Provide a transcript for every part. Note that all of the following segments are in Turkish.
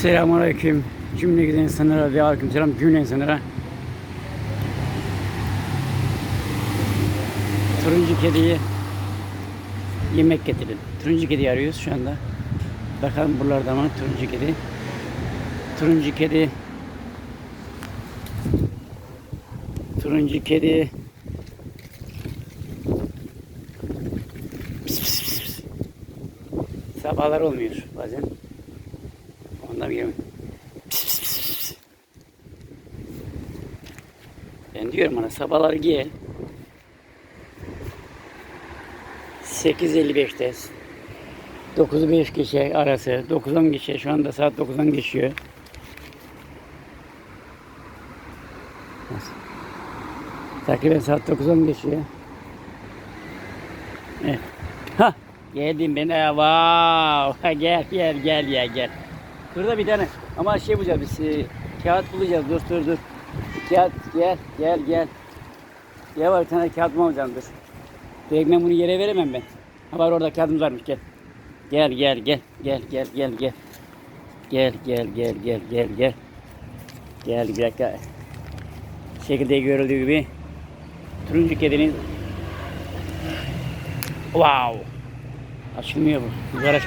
Selamünaleyküm. Cümle giden insanlara ve aleyküm selam cümle insanlara. Turuncu kediye yemek getirin. Turuncu kediyi arıyoruz şu anda. Bakalım buralarda mı turuncu kedi. Turuncu kedi. Turuncu kedi. Pis, pis, pis, pis. Sabahlar olmuyor bazen. Ondan bilmiyorum. Pis, pis, pis, pis. Ben diyorum ona sabahlar gel. 8.55'te 9'u 5 geçe arası 9'dan geçe şu anda saat 9'dan geçiyor. Takriben saat 9'dan geçiyor. Evet. Ha geldim ben. Wow. Gel gel gel ya gel. Burada bir tane ama şey bulacağız biz e, kağıt bulacağız. Dur dur dur. Kağıt gel gel gel. Gel var bir tane kağıt bulacağım dur. Direkt ben bunu yere veremem ben. Ha var orada kağıdımız varmış gel. Gel gel gel gel gel gel gel. Gel gel gel gel gel gel. Gel bir dakika. Şekilde görüldüğü gibi turuncu kedinin Wow. Açılmıyor bu. Yukarı aç.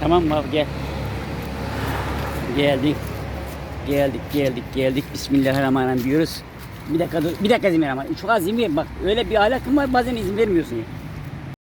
Tamam mı gel. Geldik. Geldik geldik geldik. Bismillahirrahmanirrahim diyoruz. Bir dakika. Bir dakika izin ver ama. Çok az izin ver. Bak öyle bir ahlakın var bazen izin vermiyorsun ya.